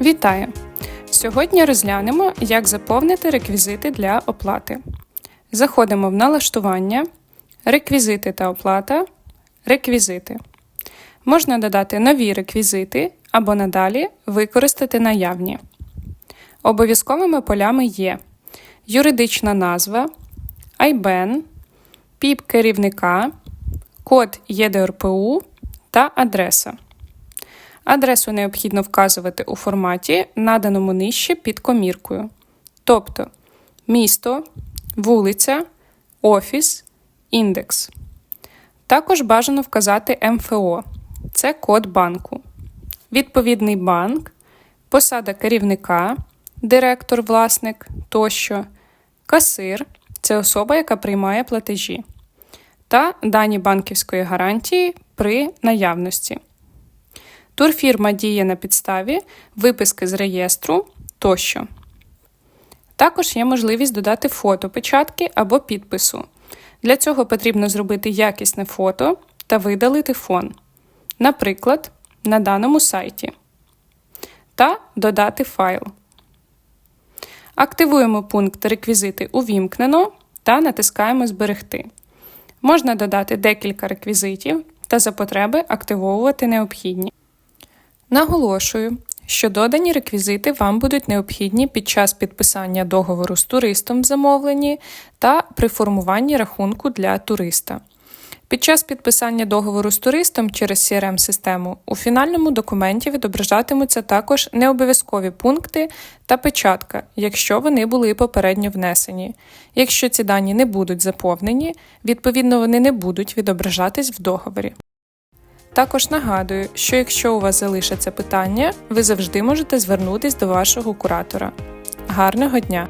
Вітаю! Сьогодні розглянемо, як заповнити реквізити для оплати. Заходимо в налаштування, реквізити та оплата, реквізити. Можна додати нові реквізити або надалі використати наявні. Обов'язковими полями є юридична назва, IBAN, ПІП керівника, код ЄДРПУ та адреса. Адресу необхідно вказувати у форматі, наданому нижче під коміркою. Тобто місто, вулиця, офіс, індекс. Також бажано вказати МФО це код банку. Відповідний банк, посада керівника, директор, власник тощо, касир це особа, яка приймає платежі, та дані банківської гарантії при наявності. Турфірма діє на підставі виписки з реєстру тощо. Також є можливість додати фото печатки або підпису. Для цього потрібно зробити якісне фото та видалити фон, наприклад, на даному сайті, та додати файл. Активуємо пункт Реквізити увімкнено та натискаємо Зберегти. Можна додати декілька реквізитів та за потреби активовувати необхідні. Наголошую, що додані реквізити вам будуть необхідні під час підписання договору з туристом в замовленні та при формуванні рахунку для туриста. Під час підписання договору з туристом через CRM-систему у фінальному документі відображатимуться також необов'язкові пункти та печатка, якщо вони були попередньо внесені. Якщо ці дані не будуть заповнені, відповідно вони не будуть відображатись в договорі. Також нагадую, що якщо у вас залишаться питання, ви завжди можете звернутись до вашого куратора. Гарного дня!